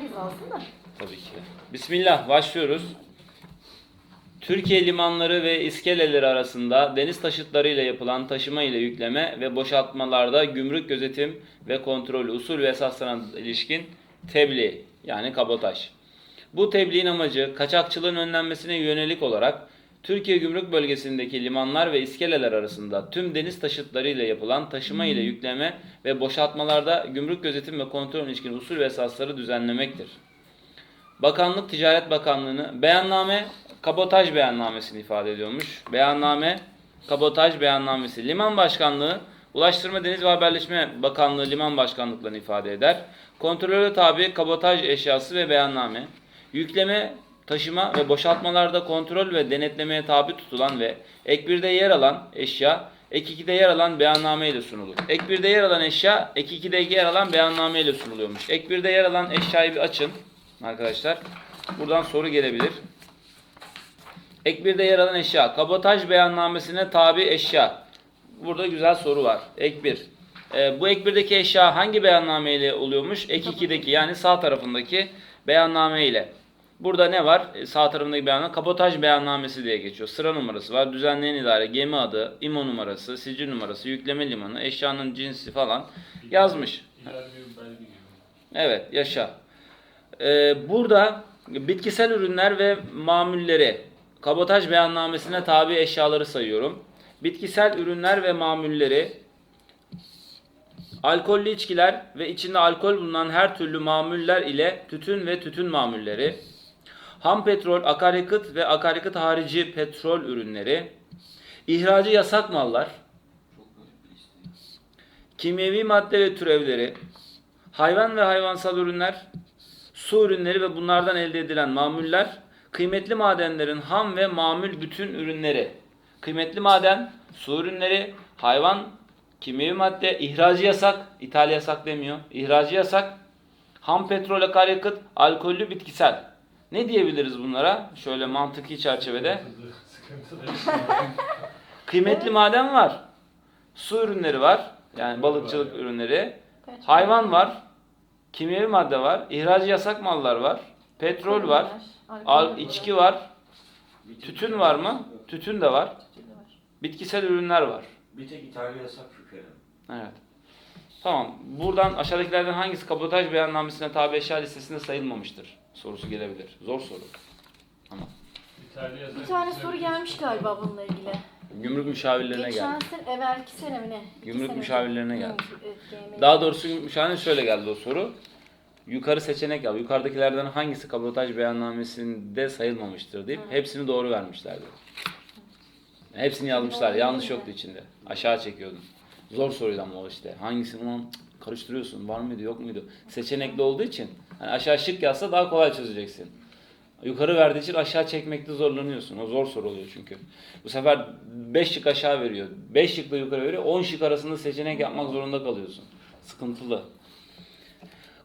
herkes alsın da. Tabii ki. Bismillah başlıyoruz. Türkiye limanları ve iskeleleri arasında deniz taşıtlarıyla yapılan taşıma ile yükleme ve boşaltmalarda gümrük gözetim ve kontrolü usul ve esaslarına ilişkin tebliğ yani kabotaj. Bu tebliğin amacı kaçakçılığın önlenmesine yönelik olarak Türkiye Gümrük Bölgesi'ndeki limanlar ve iskeleler arasında tüm deniz taşıtlarıyla yapılan taşıma ile yükleme ve boşaltmalarda gümrük gözetim ve kontrol ilişkin usul ve esasları düzenlemektir. Bakanlık Ticaret Bakanlığı'nı beyanname kabotaj beyannamesini ifade ediyormuş. Beyanname kabotaj beyannamesi. Liman Başkanlığı Ulaştırma Deniz ve Haberleşme Bakanlığı Liman Başkanlıklarını ifade eder. Kontrolöre tabi kabotaj eşyası ve beyanname. Yükleme, taşıma ve boşaltmalarda kontrol ve denetlemeye tabi tutulan ve ek 1'de yer alan eşya ek 2'de yer alan beyanname ile sunulur. Ek 1'de yer alan eşya ek 2'de yer alan beyanname ile sunuluyormuş. Ek 1'de yer alan eşyayı bir açın arkadaşlar. Buradan soru gelebilir. Ek 1'de yer alan eşya. Kabotaj beyannamesine tabi eşya. Burada güzel soru var. Ek 1. Ee, bu ek 1'deki eşya hangi beyanname ile oluyormuş? Ek 2'deki yani sağ tarafındaki beyanname ile. Burada ne var? E, Sağ tarafındaki beyanname kabotaj beyannamesi diye geçiyor. Sıra numarası var. Düzenleyen idare, gemi adı, IMO numarası, sicil numarası, yükleme limanı, eşyanın cinsi falan yazmış. Evet, yaşa. Ee, burada bitkisel ürünler ve mamulleri kabotaj beyannamesine tabi eşyaları sayıyorum. Bitkisel ürünler ve mamulleri alkollü içkiler ve içinde alkol bulunan her türlü mamuller ile tütün ve tütün mamulleri, ham petrol, akaryakıt ve akaryakıt harici petrol ürünleri, ihracı yasak mallar, kimyevi madde ve türevleri, hayvan ve hayvansal ürünler, su ürünleri ve bunlardan elde edilen mamuller, kıymetli madenlerin ham ve mamul bütün ürünleri, kıymetli maden, su ürünleri, hayvan, kimyevi madde, ihracı yasak, ithal yasak demiyor, ihracı yasak, ham petrol, akaryakıt, alkollü bitkisel. Ne diyebiliriz bunlara? Şöyle mantıki çerçevede. Kıymetli maden var. Su ürünleri var. Yani balıkçılık ürünleri. Hayvan var. Kimyevi madde var. ihracı yasak mallar var. Petrol var. Al, içki var. Tütün var mı? Tütün de var. Bitkisel ürünler var. Bir tek İtalya yasak şükreden. Evet. Tamam. Buradan aşağıdakilerden hangisi kabotaj beyannamesine tabi eşya listesinde sayılmamıştır? Sorusu gelebilir. Zor soru. Ama Bir tane soru gelmiş galiba bununla ilgili. gümrük müşavirlerine Geçen geldi. sene, evvelki sene mi ne? İki Gümrük sene müşavirlerine önce. geldi. Evet. Daha doğrusu müşavir şöyle geldi o soru. Yukarı seçenek al. Yukarıdakilerden hangisi kabotaj beyannamesinde sayılmamıştır deyip hepsini doğru vermişlerdi. Hepsini yazmışlar. Yanlış yoktu içinde. Aşağı çekiyordun. Zor soruydu ama o işte. Hangisini ulan cık, karıştırıyorsun. Var mıydı yok muydu? Seçenekli olduğu için hani aşağı şık yazsa daha kolay çözeceksin. Yukarı verdiği için aşağı çekmekte zorlanıyorsun. O zor soru oluyor çünkü. Bu sefer 5 şık aşağı veriyor. 5 şıkla yukarı veriyor. 10 şık arasında seçenek yapmak zorunda kalıyorsun. Sıkıntılı.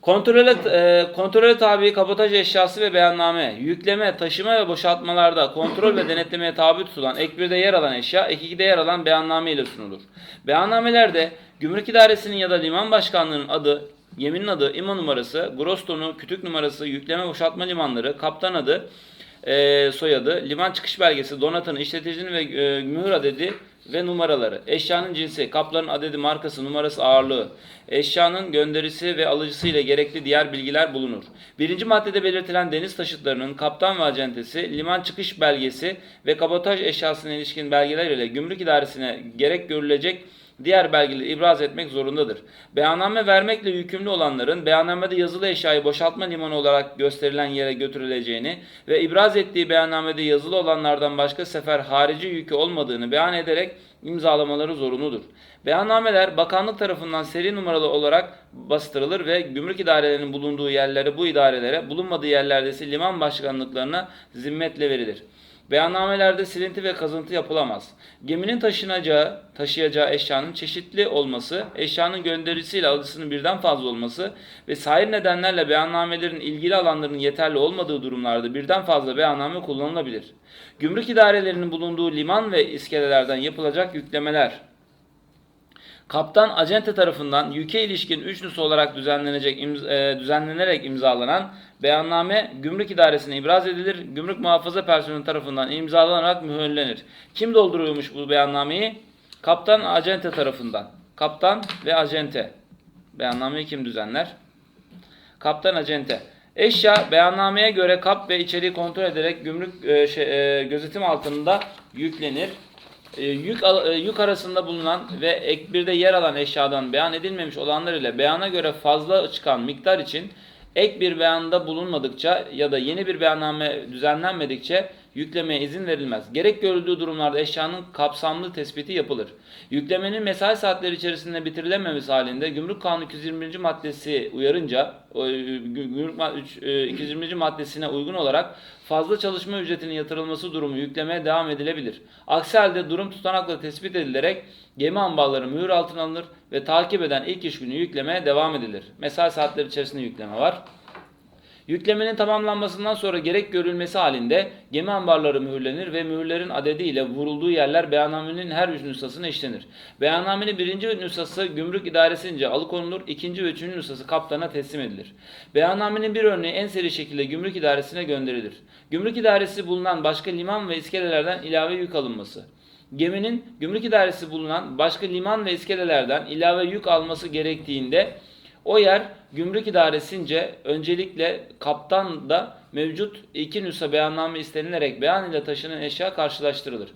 Kontrole, e, kontrole tabi kabotaj eşyası ve beyanname, yükleme, taşıma ve boşaltmalarda kontrol ve denetlemeye tabi tutulan ek 1'de yer alan eşya, ek 2'de yer alan beyanname ile sunulur. Beyannamelerde Gümrük İdaresi'nin ya da Liman Başkanlığı'nın adı, geminin adı, ima numarası, gross tonu, kütük numarası, yükleme boşaltma limanları, kaptan adı, e, soyadı, liman çıkış belgesi, donatını, işleticinin ve e, mühür adedi ve numaraları, eşyanın cinsi, kapların adedi, markası, numarası, ağırlığı, eşyanın gönderisi ve alıcısı ile gerekli diğer bilgiler bulunur. Birinci maddede belirtilen deniz taşıtlarının kaptan ve acentesi, liman çıkış belgesi ve kabotaj eşyasına ilişkin belgeler ile gümrük idaresine gerek görülecek diğer belgeleri ibraz etmek zorundadır. Beyanname vermekle yükümlü olanların beyannamede yazılı eşyayı boşaltma limanı olarak gösterilen yere götürüleceğini ve ibraz ettiği beyannamede yazılı olanlardan başka sefer harici yükü olmadığını beyan ederek imzalamaları zorunludur. Beyannameler bakanlık tarafından seri numaralı olarak bastırılır ve gümrük idarelerinin bulunduğu yerlere bu idarelere, bulunmadığı yerlerde ise liman başkanlıklarına zimmetle verilir. Beyannamelerde silinti ve kazıntı yapılamaz. Geminin taşınacağı, taşıyacağı eşyanın çeşitli olması, eşyanın gönderisiyle alıcısının birden fazla olması ve sair nedenlerle beyannamelerin ilgili alanların yeterli olmadığı durumlarda birden fazla beyanname kullanılabilir. Gümrük idarelerinin bulunduğu liman ve iskelelerden yapılacak yüklemeler, Kaptan acente tarafından yüke ilişkin 3 nüs olarak düzenlenecek imz- e, düzenlenerek imzalanan beyanname gümrük idaresine ibraz edilir. Gümrük muhafaza personeli tarafından imzalanarak mühürlenir. Kim dolduruyormuş bu beyannameyi? Kaptan acente tarafından. Kaptan ve acente. Beyannameyi kim düzenler? Kaptan acente. Eşya beyannameye göre kap ve içeriği kontrol ederek gümrük e, şey, e, gözetim altında yüklenir. E, yük, e, yük arasında bulunan ve ek birde yer alan eşyadan beyan edilmemiş olanlar ile beyana göre fazla çıkan miktar için ek bir beyanda bulunmadıkça ya da yeni bir beyanname düzenlenmedikçe yüklemeye izin verilmez. Gerek görüldüğü durumlarda eşyanın kapsamlı tespiti yapılır. Yüklemenin mesai saatleri içerisinde bitirilememesi halinde Gümrük Kanunu 220. maddesi uyarınca e, Gü- Gümrük Ma- üç- e, 220. maddesine uygun olarak fazla çalışma ücretinin yatırılması durumu yüklemeye devam edilebilir. Aksi halde durum tutanakla tespit edilerek gemi ambarları mühür altına alınır ve takip eden ilk iş günü yüklemeye devam edilir. Mesai saatleri içerisinde yükleme var. Yüklemenin tamamlanmasından sonra gerek görülmesi halinde gemi ambarları mühürlenir ve mühürlerin adedi ile vurulduğu yerler beyannamenin her üç nüshasına işlenir. Beyannamenin birinci nüshası gümrük idaresince alıkonulur, ikinci ve üçüncü nüshası kaptana teslim edilir. Beyannamenin bir örneği en seri şekilde gümrük idaresine gönderilir. Gümrük idaresi bulunan başka liman ve iskelelerden ilave yük alınması. Geminin gümrük idaresi bulunan başka liman ve iskelelerden ilave yük alması gerektiğinde o yer gümrük idaresince öncelikle kaptan da mevcut iki nüsha beyanname istenilerek beyan ile taşınan eşya karşılaştırılır.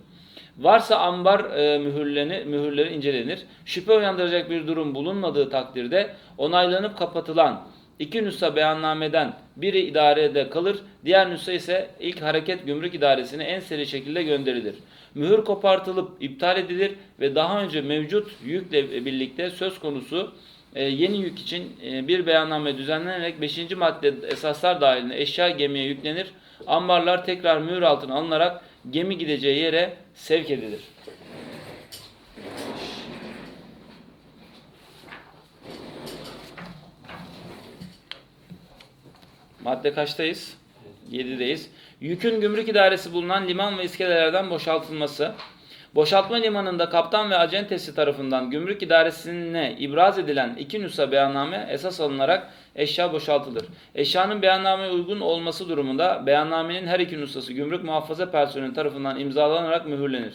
Varsa ambar e, mühürleni, mühürleri incelenir. Şüphe uyandıracak bir durum bulunmadığı takdirde onaylanıp kapatılan iki nüsha beyannameden biri idarede kalır, diğer nüsha ise ilk hareket gümrük idaresine en seri şekilde gönderilir. Mühür kopartılıp iptal edilir ve daha önce mevcut yükle birlikte söz konusu e, yeni yük için e, bir beyanname düzenlenerek 5. madde esaslar dahilinde eşya gemiye yüklenir. Ambarlar tekrar mühür altına alınarak gemi gideceği yere sevk edilir. Madde kaçtayız? 7'deyiz. Yükün gümrük idaresi bulunan liman ve iskelelerden boşaltılması. Boşaltma limanında kaptan ve acentesi tarafından gümrük idaresine ibraz edilen iki nüsha beyanname esas alınarak eşya boşaltılır. Eşyanın beyannameye uygun olması durumunda beyannamenin her iki nüshası gümrük muhafaza personeli tarafından imzalanarak mühürlenir.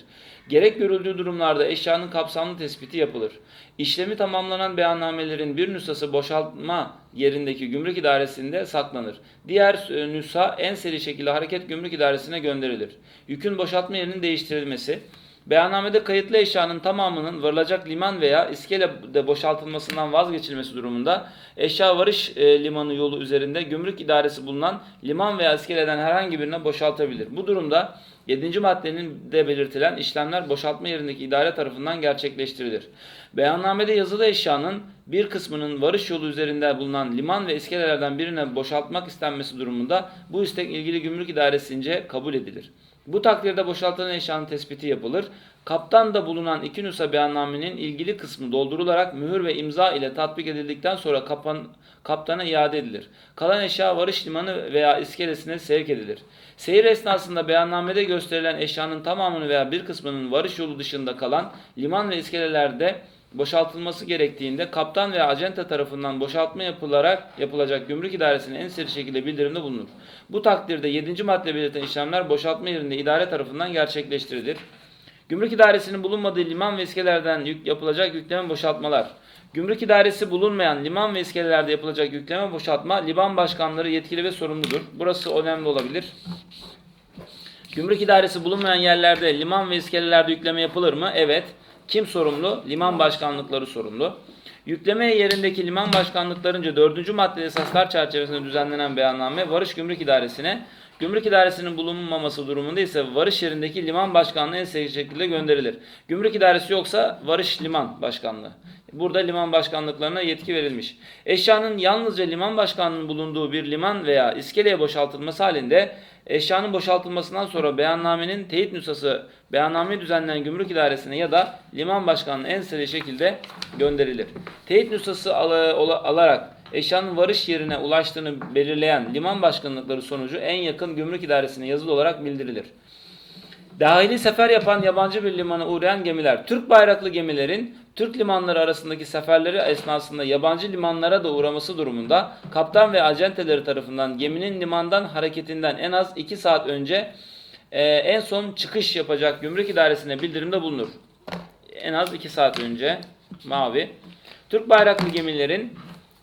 Gerek görüldüğü durumlarda eşyanın kapsamlı tespiti yapılır. İşlemi tamamlanan beyannamelerin bir nüshası boşaltma yerindeki gümrük idaresinde saklanır. Diğer e, nüsha en seri şekilde hareket gümrük idaresine gönderilir. Yükün boşaltma yerinin değiştirilmesi, Beyannamede kayıtlı eşyanın tamamının varılacak liman veya iskelede boşaltılmasından vazgeçilmesi durumunda eşya varış e, limanı yolu üzerinde gümrük idaresi bulunan liman veya iskeleden herhangi birine boşaltabilir. Bu durumda 7. maddenin de belirtilen işlemler boşaltma yerindeki idare tarafından gerçekleştirilir. Beyannamede yazılı eşyanın bir kısmının varış yolu üzerinde bulunan liman ve iskelelerden birine boşaltmak istenmesi durumunda bu istek ilgili gümrük idaresince kabul edilir. Bu takdirde boşaltılan eşyanın tespiti yapılır. Kaptan da bulunan iki nüsha beyannamenin ilgili kısmı doldurularak mühür ve imza ile tatbik edildikten sonra kapan, kaptana iade edilir. Kalan eşya varış limanı veya iskelesine sevk edilir. Seyir esnasında beyannamede gösterilen eşyanın tamamını veya bir kısmının varış yolu dışında kalan liman ve iskelelerde boşaltılması gerektiğinde kaptan veya acente tarafından boşaltma yapılarak yapılacak gümrük idaresine en seri şekilde bildirimde bulunur. Bu takdirde 7. madde belirten işlemler boşaltma yerinde idare tarafından gerçekleştirilir. Gümrük idaresinin bulunmadığı liman ve iskelerden yük, yapılacak yükleme boşaltmalar. Gümrük idaresi bulunmayan liman ve iskelelerde yapılacak yükleme boşaltma liman başkanları yetkili ve sorumludur. Burası önemli olabilir. Gümrük idaresi bulunmayan yerlerde liman ve iskelelerde yükleme yapılır mı? Evet. Kim sorumlu? Liman başkanlıkları sorumlu. Yükleme yerindeki liman başkanlıklarınca 4. madde esaslar çerçevesinde düzenlenen beyanname varış gümrük idaresine, gümrük idaresinin bulunmaması durumunda ise varış yerindeki liman başkanlığı en seri şekilde gönderilir. Gümrük idaresi yoksa varış liman başkanlığı. Burada liman başkanlıklarına yetki verilmiş. Eşyanın yalnızca liman başkanlığının bulunduğu bir liman veya iskeleye boşaltılması halinde eşyanın boşaltılmasından sonra beyannamenin teyit nüshası beyannameyi düzenleyen gümrük idaresine ya da liman başkanlığına en seri şekilde gönderilir. Teyit nüshası al- alarak eşyanın varış yerine ulaştığını belirleyen liman başkanlıkları sonucu en yakın gümrük idaresine yazılı olarak bildirilir. Dahili sefer yapan yabancı bir limana uğrayan gemiler, Türk bayraklı gemilerin Türk limanları arasındaki seferleri esnasında yabancı limanlara da uğraması durumunda kaptan ve acenteleri tarafından geminin limandan hareketinden en az 2 saat önce e, en son çıkış yapacak gümrük idaresine bildirimde bulunur. En az 2 saat önce mavi. Türk bayraklı gemilerin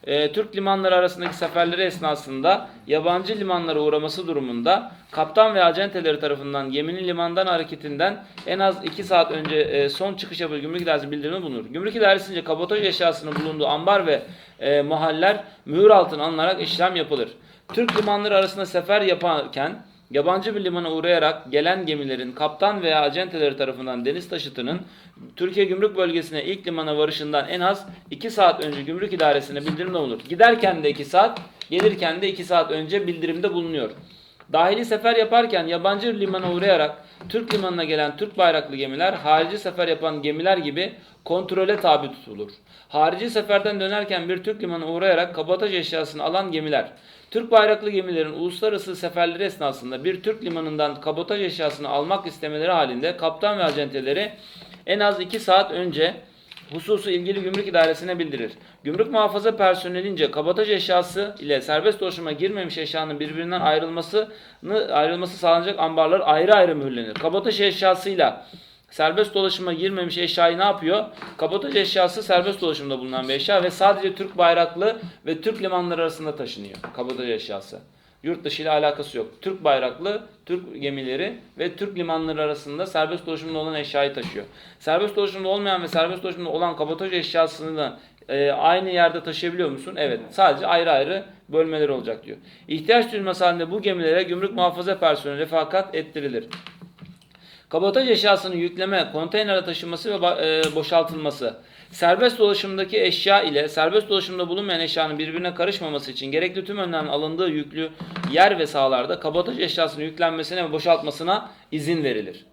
e, Türk limanları arasındaki seferleri esnasında yabancı limanlara uğraması durumunda kaptan ve acenteleri tarafından geminin limandan hareketinden en az 2 saat önce e, son çıkış yapıp gümrük idaresi bildirimi bulunur. Gümrük idaresince kabotaj eşyasının bulunduğu ambar ve e, mahaller mühür altına alınarak işlem yapılır. Türk limanları arasında sefer yaparken Yabancı bir limana uğrayarak gelen gemilerin kaptan veya acenteleri tarafından deniz taşıtının Türkiye Gümrük Bölgesi'ne ilk limana varışından en az 2 saat önce gümrük idaresine bildirimde bulunur. Giderken de 2 saat, gelirken de 2 saat önce bildirimde bulunuyor. Dahili sefer yaparken yabancı limana uğrayarak Türk limanına gelen Türk bayraklı gemiler harici sefer yapan gemiler gibi kontrole tabi tutulur. Harici seferden dönerken bir Türk limanına uğrayarak kabotaj eşyasını alan gemiler Türk bayraklı gemilerin uluslararası seferleri esnasında bir Türk limanından kabotaj eşyasını almak istemeleri halinde kaptan ve acenteleri en az 2 saat önce hususu ilgili gümrük idaresine bildirir. Gümrük muhafaza personelince kabotaj eşyası ile serbest dolaşıma girmemiş eşyanın birbirinden ayrılmasını ayrılması sağlanacak ambarlar ayrı ayrı mühürlenir. Kabotaj eşyasıyla serbest dolaşıma girmemiş eşyayı ne yapıyor? Kabotaj eşyası serbest dolaşımda bulunan bir eşya ve sadece Türk bayraklı ve Türk limanları arasında taşınıyor kabotaj eşyası. Yurt dışı ile alakası yok. Türk bayraklı, Türk gemileri ve Türk limanları arasında serbest dolaşımda olan eşyayı taşıyor. Serbest dolaşımda olmayan ve serbest dolaşımda olan kabotaj eşyasını da e, aynı yerde taşıyabiliyor musun? Evet. Sadece ayrı ayrı bölmeleri olacak diyor. İhtiyaç duyulması halinde bu gemilere gümrük muhafaza personeli refakat ettirilir. Kabotaj eşyasının yükleme, konteynere taşınması ve e, boşaltılması. Serbest dolaşımdaki eşya ile serbest dolaşımda bulunmayan eşyanın birbirine karışmaması için gerekli tüm önlemlerin alındığı yüklü yer ve sahalarda kabotaj eşyasının yüklenmesine ve boşaltmasına izin verilir.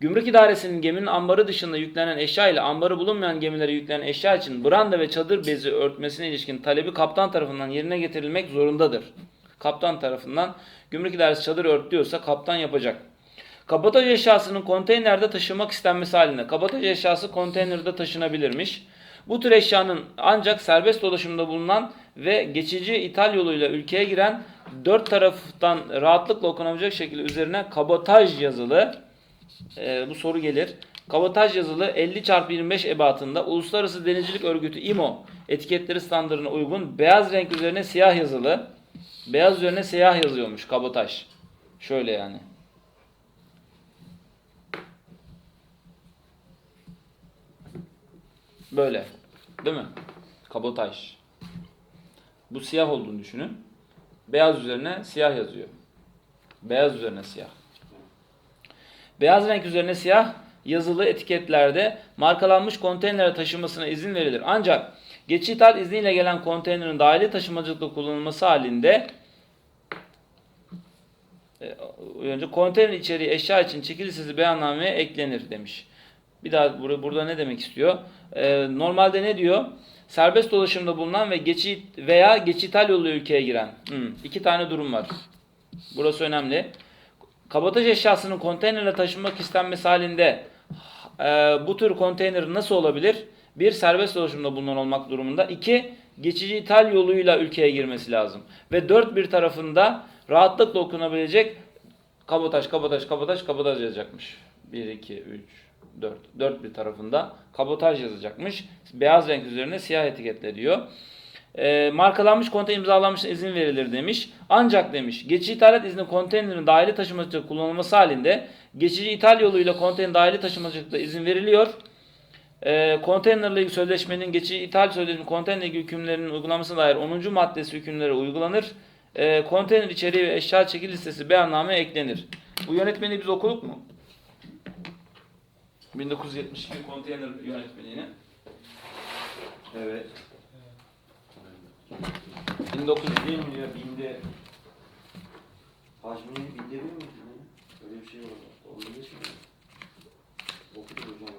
Gümrük idaresinin geminin ambarı dışında yüklenen eşya ile ambarı bulunmayan gemilere yüklenen eşya için branda ve çadır bezi örtmesine ilişkin talebi kaptan tarafından yerine getirilmek zorundadır. Kaptan tarafından gümrük idaresi çadır ört diyorsa kaptan yapacak. Kabotaj eşyasının konteynerde taşımak istenmesi halinde kabotaj eşyası konteynerde taşınabilirmiş. Bu tür eşyanın ancak serbest dolaşımda bulunan ve geçici ithal yoluyla ülkeye giren dört taraftan rahatlıkla okunabilecek şekilde üzerine kabotaj yazılı e, bu soru gelir. Kabotaj yazılı 50 çarpı 25 ebatında Uluslararası Denizcilik Örgütü IMO etiketleri standartına uygun beyaz renk üzerine siyah yazılı. Beyaz üzerine siyah yazıyormuş kabotaj. Şöyle yani. Böyle. Değil mi? Kabotaj. Bu siyah olduğunu düşünün. Beyaz üzerine siyah yazıyor. Beyaz üzerine siyah. Beyaz renk üzerine siyah yazılı etiketlerde markalanmış konteynere taşınmasına izin verilir. Ancak geçici ithal izniyle gelen konteynerin dahili taşımacılıkta kullanılması halinde e, önce konteyner içeriği eşya için sesi beyannameye eklenir demiş. Bir daha bur- burada ne demek istiyor? Ee, normalde ne diyor? Serbest dolaşımda bulunan ve geçici veya geçital yolu ülkeye giren. Hmm, iki tane durum var. Burası önemli. Kabotaj eşyasının konteynerle taşınmak istenmesi halinde e, bu tür konteyner nasıl olabilir? Bir, serbest dolaşımda bulunan olmak durumunda. İki, geçici ithal yoluyla ülkeye girmesi lazım. Ve dört bir tarafında rahatlıkla okunabilecek kabotaj, kabotaj, kabotaj, kabotaj yazacakmış. 1, 2, 3, 4. 4 bir tarafında kabotaj yazacakmış. Beyaz renk üzerine siyah etiketle diyor. E, markalanmış konteyner imzalanmış izin verilir demiş. Ancak demiş geçici ithalat izni konteynerin dahili taşımacılıkta kullanılması halinde geçici ithal yoluyla konteyner dahili taşımacılıkta izin veriliyor. E, konteynerle ilgili sözleşmenin geçici ithal sözleşme konteynerle ilgili hükümlerinin uygulanmasına dair 10. maddesi hükümleri uygulanır. E, konteyner içeriği ve eşya çekil listesi beyanname eklenir. Bu yönetmeni biz okuduk mu? 1972 konteyner yönetmeliğini. Evet. 1900 Binde mi ya binde? Hacmini binde bir mi? Öyle bir şey var. Onu geçmiyor. Okuduk hocam.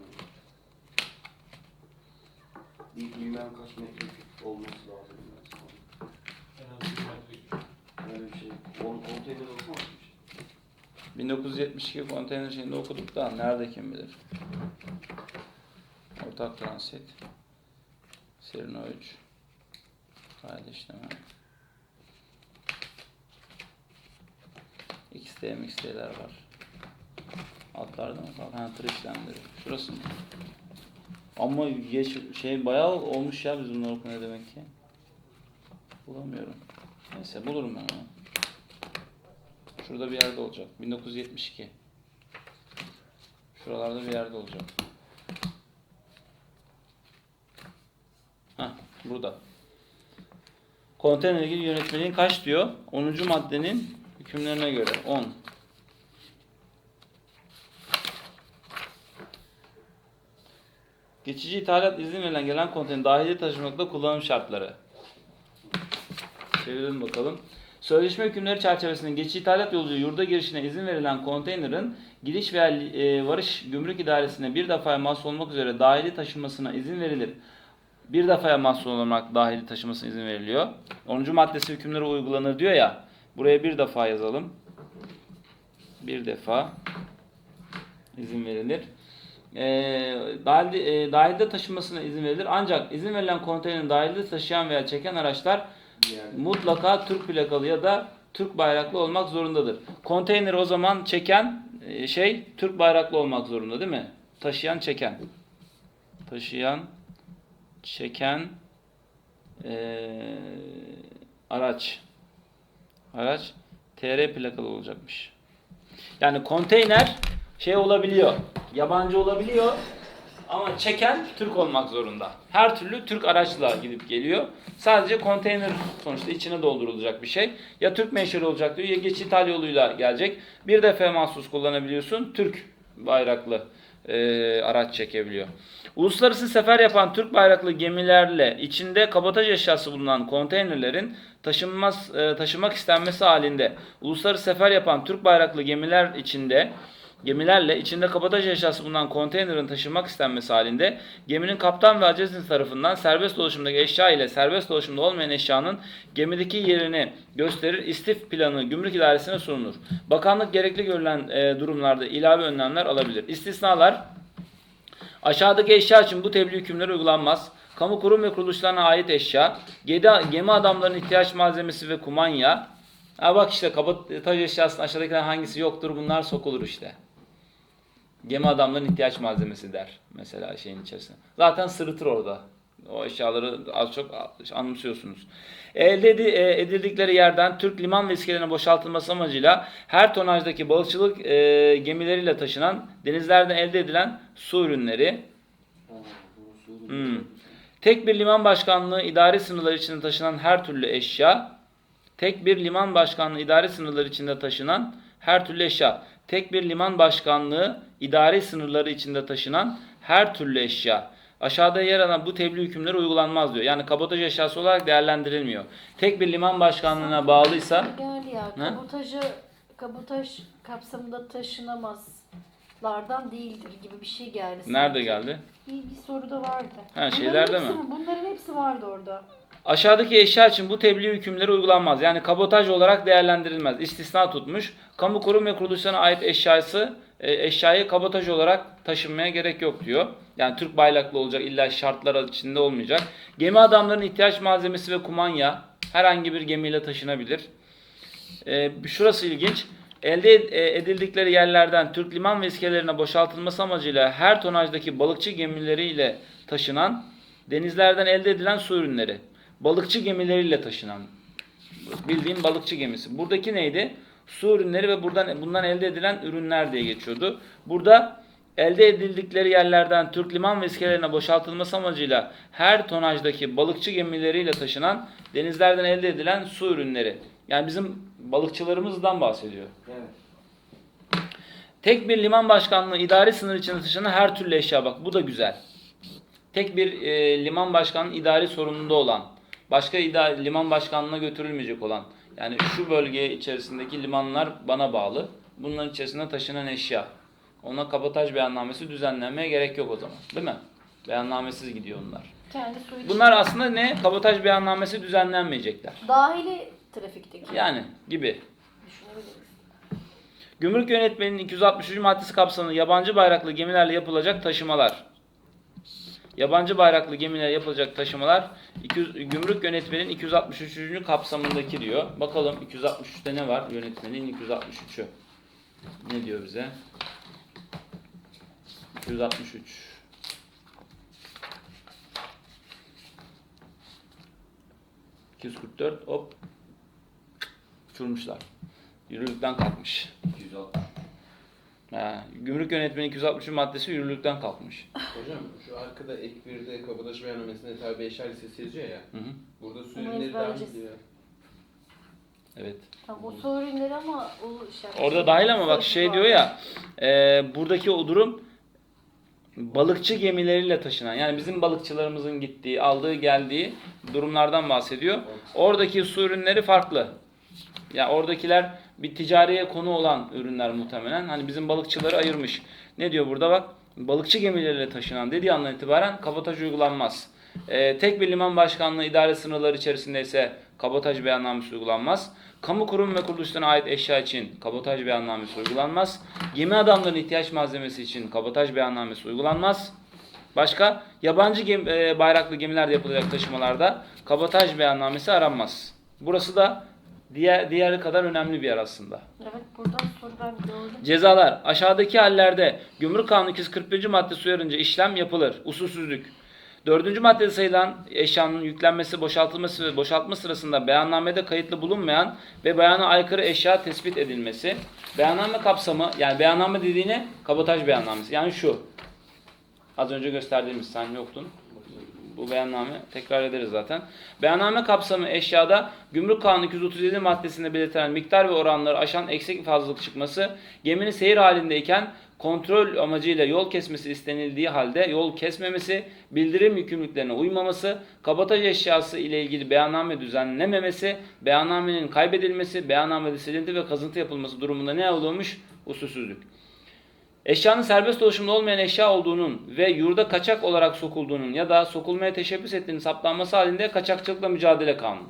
Bir bilmem kaç metre olması lazım. Öyle bir şey. Onu konteyner okumamış. 1972 konteyner şeyinde okuduk da nerede kim bilir. Ortak transit. Serino 3. Kaydı işlemi. XT, MXT'ler var. Altlarda mı? Ha, tır işlemleri. Şurası mı? Ama geç, şey bayağı olmuş ya biz bunları okumaya demek ki. Bulamıyorum. Neyse bulurum ben onu. Şurada bir yerde olacak. 1972. Şuralarda bir yerde olacak. Hah, burada. Konteyner ilgili yönetmeliğin kaç diyor? 10. maddenin hükümlerine göre 10. Geçici ithalat izni verilen gelen konteyner dahili taşımakta kullanım şartları. Çevirelim bakalım. Sözleşme hükümleri çerçevesinde geçici ithalat yolcu yurda girişine izin verilen konteynerin giriş veya e, varış gümrük idaresine bir defaya mahsus olmak üzere dahili taşınmasına izin verilir. Bir defaya mahsus olmak dahili taşımasına izin veriliyor. 10. maddesi hükümleri uygulanır diyor ya. Buraya bir defa yazalım. Bir defa izin verilir. E, dahilde, e, dahilde taşınmasına izin verilir. Ancak izin verilen konteynerin dahilde taşıyan veya çeken araçlar. Mutlaka Türk plakalı ya da Türk bayraklı olmak zorundadır. Konteyner o zaman çeken e, şey Türk bayraklı olmak zorunda değil mi? Taşıyan çeken. Taşıyan çeken e, araç. Araç TR plakalı olacakmış. Yani konteyner şey olabiliyor. Yabancı olabiliyor. Ama çeken Türk olmak zorunda. Her türlü Türk araçla gidip geliyor. Sadece konteyner sonuçta içine doldurulacak bir şey. Ya Türk menşeli olacak diyor ya geç İtal yoluyla gelecek. Bir defa mahsus kullanabiliyorsun. Türk bayraklı e, araç çekebiliyor. Uluslararası sefer yapan Türk bayraklı gemilerle içinde kabotaj eşyası bulunan konteynerlerin taşınmaz e, taşımak istenmesi halinde uluslararası sefer yapan Türk bayraklı gemiler içinde gemilerle içinde kabotaj eşyası bulunan konteynerin taşınmak istenmesi halinde geminin kaptan ve acentesi tarafından serbest dolaşımdaki eşya ile serbest dolaşımda olmayan eşyanın gemideki yerini gösterir istif planı gümrük idaresine sunulur. Bakanlık gerekli görülen e, durumlarda ilave önlemler alabilir. İstisnalar Aşağıdaki eşya için bu tebliğ hükümleri uygulanmaz. Kamu kurum ve kuruluşlarına ait eşya, gemi, adamlarının ihtiyaç malzemesi ve kumanya. Ha bak işte kabotaj eşyasının aşağıdakilerden hangisi yoktur bunlar sokulur işte. Gemi adamlarının ihtiyaç malzemesi der mesela şeyin içerisine. Zaten sırıtır orada. O eşyaları az çok anımsıyorsunuz. Elde edi- e, edildikleri yerden Türk liman vesilelerine boşaltılması amacıyla her tonajdaki balıkçılık e, gemileriyle taşınan denizlerden elde edilen su ürünleri, Hmm. Tek bir liman başkanlığı idari sınırları içinde taşınan her türlü eşya. Tek bir liman başkanlığı idari sınırları içinde taşınan her türlü eşya. Tek bir liman başkanlığı idari sınırları içinde taşınan her türlü eşya. Aşağıda yer alan bu tebliğ hükümleri uygulanmaz diyor. Yani kabotaj eşyası olarak değerlendirilmiyor. Tek bir liman başkanlığına bağlıysa Geldi ya. Ne? Kabotajı, kabotaj kapsamında taşınamazlardan değildir gibi bir şey geldi. nerede geldi? Bir, bir soruda vardı. Ha, şeylerde mi? Bunların hepsi vardı orada. Aşağıdaki eşya için bu tebliğ hükümleri uygulanmaz. Yani kabotaj olarak değerlendirilmez. İstisna tutmuş. Kamu kurum ve kuruluşlarına ait eşyası e, eşyayı kabotaj olarak taşınmaya gerek yok diyor. Yani Türk bayraklı olacak illa şartlar içinde olmayacak. Gemi adamlarının ihtiyaç malzemesi ve kumanya herhangi bir gemiyle taşınabilir. E, şurası ilginç. Elde e, edildikleri yerlerden Türk liman ve iskelelerine boşaltılması amacıyla her tonajdaki balıkçı gemileriyle taşınan denizlerden elde edilen su ürünleri. Balıkçı gemileriyle taşınan bildiğim balıkçı gemisi. Buradaki neydi? Su ürünleri ve buradan bundan elde edilen ürünler diye geçiyordu. Burada elde edildikleri yerlerden Türk liman ve iskelelerine boşaltılması amacıyla her tonajdaki balıkçı gemileriyle taşınan denizlerden elde edilen su ürünleri. Yani bizim balıkçılarımızdan bahsediyor. Evet. Tek bir liman başkanlığı idari sınır içinde taşınan her türlü eşya bak bu da güzel. Tek bir e, liman başkanlığı idari sorumluluğunda olan, başka idari, liman başkanlığına götürülmeyecek olan. Yani şu bölge içerisindeki limanlar bana bağlı. Bunların içerisinde taşınan eşya. Ona kabotaj beyannamesi düzenlenmeye gerek yok o zaman. Değil mi? Beyannamesiz gidiyor onlar. Kendi su için. Bunlar aslında ne? Kabotaj beyannamesi düzenlenmeyecekler. Dahili trafikteki. Yani gibi. Düşünebiliriz. Gümrük yönetmeninin 263. maddesi kapsamında yabancı bayraklı gemilerle yapılacak taşımalar. Yabancı bayraklı gemilere yapılacak taşımalar 200, gümrük yönetmenin 263. kapsamındaki diyor. Bakalım 263'te ne var yönetmenin 263'ü. Ne diyor bize? 263. ...244 hop... ...uçurmuşlar. Yürürlükten kalkmış. 260. Ha, gümrük yönetmeni 260 maddesi yürürlükten kalkmış. Hocam şu arkada ek 1'de kabataş beyannamesinde tabi eşya listesi yazıyor ya. Hı hı. Burada su Onu ürünleri dahil ezberleyeceğiz. diyor. şey Evet. Tamam, o soru ürünleri ama o işaret. Orada dahil ama bak şey diyor ya e, buradaki o durum balıkçı gemileriyle taşınan yani bizim balıkçılarımızın gittiği, aldığı, geldiği durumlardan bahsediyor. Oradaki su ürünleri farklı. Ya oradakiler bir ticariye konu olan ürünler muhtemelen. Hani bizim balıkçıları ayırmış. Ne diyor burada bak? Balıkçı gemileriyle taşınan dediği andan itibaren kabotaj uygulanmaz. E, tek bir liman başkanlığı idare sınırları içerisinde ise kabotaj beyannamesi uygulanmaz. Kamu kurum ve kuruluşlarına ait eşya için kabotaj beyannamesi uygulanmaz. Gemi adamlarının ihtiyaç malzemesi için kabotaj beyannamesi uygulanmaz. Başka yabancı gemi, e, bayraklı gemilerde yapılacak taşımalarda kabotaj beyannamesi aranmaz. Burası da diğer diğeri kadar önemli bir yer aslında. Evet buradan soru ben gördüm. Cezalar aşağıdaki hallerde Gümrük Kanunu 241. maddesi uyarınca işlem yapılır. Usulsüzlük. Dördüncü maddede sayılan eşyanın yüklenmesi, boşaltılması ve boşaltma sırasında beyannamede kayıtlı bulunmayan ve beyana aykırı eşya tespit edilmesi. Beyanname kapsamı yani beyanname dediğine kabotaj beyannamesi. Yani şu. Az önce gösterdiğimiz sen yoktun. Bu beyanname tekrar ederiz zaten. Beyanname kapsamı eşyada Gümrük Kanunu 237 maddesinde belirtilen miktar ve oranları aşan eksik fazlalık çıkması, geminin seyir halindeyken kontrol amacıyla yol kesmesi istenildiği halde yol kesmemesi, bildirim yükümlülüklerine uymaması, kabotaj eşyası ile ilgili beyanname düzenlememesi, beyannamenin kaybedilmesi, beyannamede silinti ve kazıntı yapılması durumunda ne olurmuş? Usulsüzlük. Eşyanın serbest dolaşımda olmayan eşya olduğunun ve yurda kaçak olarak sokulduğunun ya da sokulmaya teşebbüs ettiğinin saptanması halinde kaçakçılıkla mücadele kanunu.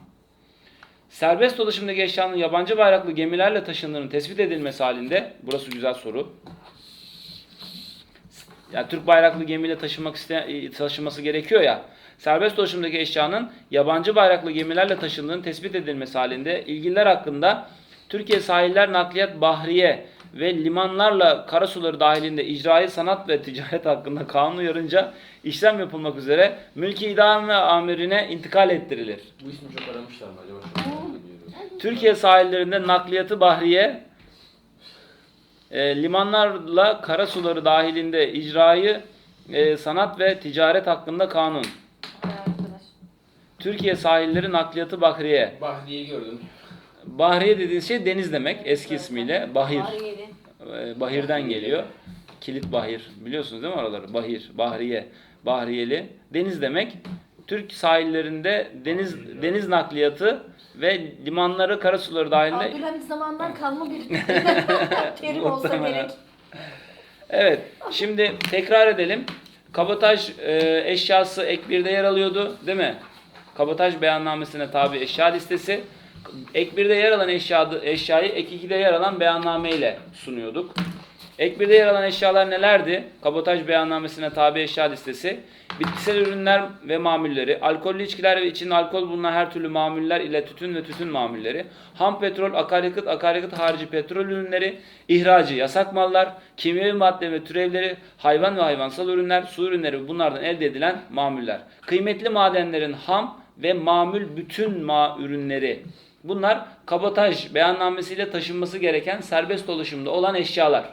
Serbest dolaşımdaki eşyanın yabancı bayraklı gemilerle taşındığının tespit edilmesi halinde, burası güzel soru. Yani Türk bayraklı gemiyle taşımak iste, taşıması gerekiyor ya. Serbest dolaşımdaki eşyanın yabancı bayraklı gemilerle taşındığının tespit edilmesi halinde ilgililer hakkında Türkiye Sahiller Nakliyat Bahriye ve limanlarla karasuları dahilinde icraî sanat ve ticaret hakkında kanun uyarınca işlem yapılmak üzere mülki idame amirine intikal ettirilir. Bu ismi çok aramışlar mı acaba? Türkiye sahillerinde nakliyatı bahriye, e, limanlarla karasuları dahilinde icrayı e, sanat ve ticaret hakkında kanun. Türkiye sahilleri nakliyatı bahriye. Bahriye'yi gördüm. Bahriye dediğiniz şey deniz demek eski ismiyle. Bahir. Bariyeri. E, bahirden geliyor. Kilit bahir. Biliyorsunuz değil mi oraları? Bahir, bahriye, bahriyeli. Deniz demek. Türk sahillerinde deniz deniz nakliyatı ve limanları karasuları dahilinde Abdülhamit zamanından kalma bir terim olsa gerek. Evet. Şimdi tekrar edelim. Kabotaj e, eşyası ek 1'de yer alıyordu değil mi? Kabotaj beyannamesine tabi eşya listesi. Ek 1'de yer alan eşya, eşyayı ek 2'de yer alan beyanname ile sunuyorduk. Ek 1'de yer alan eşyalar nelerdi? Kabotaj beyannamesine tabi eşya listesi. Bitkisel ürünler ve mamulleri, alkollü içkiler ve içinde alkol bulunan her türlü mamuller ile tütün ve tütün mamulleri, ham petrol, akaryakıt, akaryakıt harici petrol ürünleri, ihracı, yasak mallar, kimyevi madde ve türevleri, hayvan ve hayvansal ürünler, su ürünleri ve bunlardan elde edilen mamuller. Kıymetli madenlerin ham ve mamul bütün ma ürünleri. Bunlar kabotaj beyannamesiyle taşınması gereken serbest dolaşımda olan eşyalar.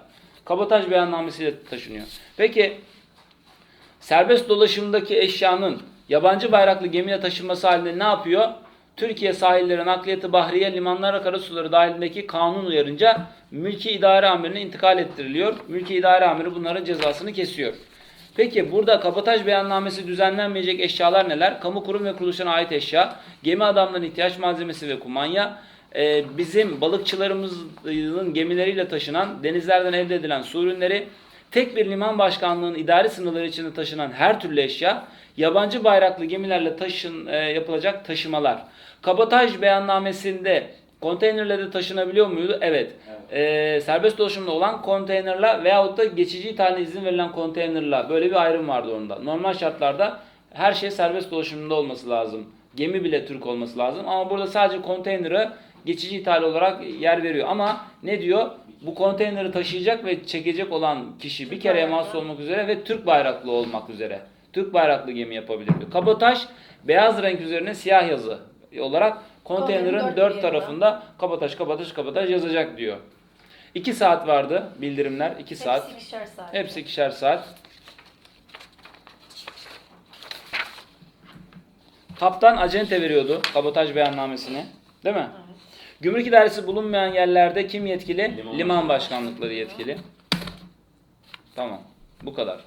Kabotaj beyannamesiyle taşınıyor. Peki serbest dolaşımdaki eşyanın yabancı bayraklı gemiyle taşınması halinde ne yapıyor? Türkiye sahilleri nakliyatı bahriye limanlara karasuları dahilindeki kanun uyarınca mülki idare amirine intikal ettiriliyor. Mülki idare amiri bunların cezasını kesiyor. Peki burada kabotaj beyannamesi düzenlenmeyecek eşyalar neler? Kamu kurum ve kuruluşlarına ait eşya, gemi adamlarının ihtiyaç malzemesi ve kumanya, e, bizim balıkçılarımızın gemileriyle taşınan, denizlerden elde edilen su ürünleri, tek bir liman başkanlığının idari sınırları içinde taşınan her türlü eşya, yabancı bayraklı gemilerle taşın, e, yapılacak taşımalar. Kabotaj beyannamesinde Konteynerle de taşınabiliyor muydu? Evet. Evet. Ee, serbest dolaşımda olan konteynerla veyahut da geçici ithale izin verilen konteynerla böyle bir ayrım vardı onda. Normal şartlarda her şey serbest dolaşımda olması lazım. Gemi bile Türk olması lazım ama burada sadece konteynere geçici ithal olarak yer veriyor. Ama ne diyor? Bu konteyneri taşıyacak ve çekecek olan kişi bir kereye mahsus olmak üzere ve Türk bayraklı olmak üzere. Türk bayraklı gemi yapabilir diyor. Kabotaj beyaz renk üzerine siyah yazı olarak konteynerin dört tarafında kabotaj kabotaj kabotaj yazacak diyor. 2 saat vardı bildirimler 2 saat. Hepsi ikişer saat. Hepsi ikişer saat. Kaptan acente veriyordu kabotaj beyannamesini. Değil mi? Evet. Gümrük idaresi bulunmayan yerlerde kim yetkili? Liman Liman başkanlıkları yetkili. Tamam. Bu kadar.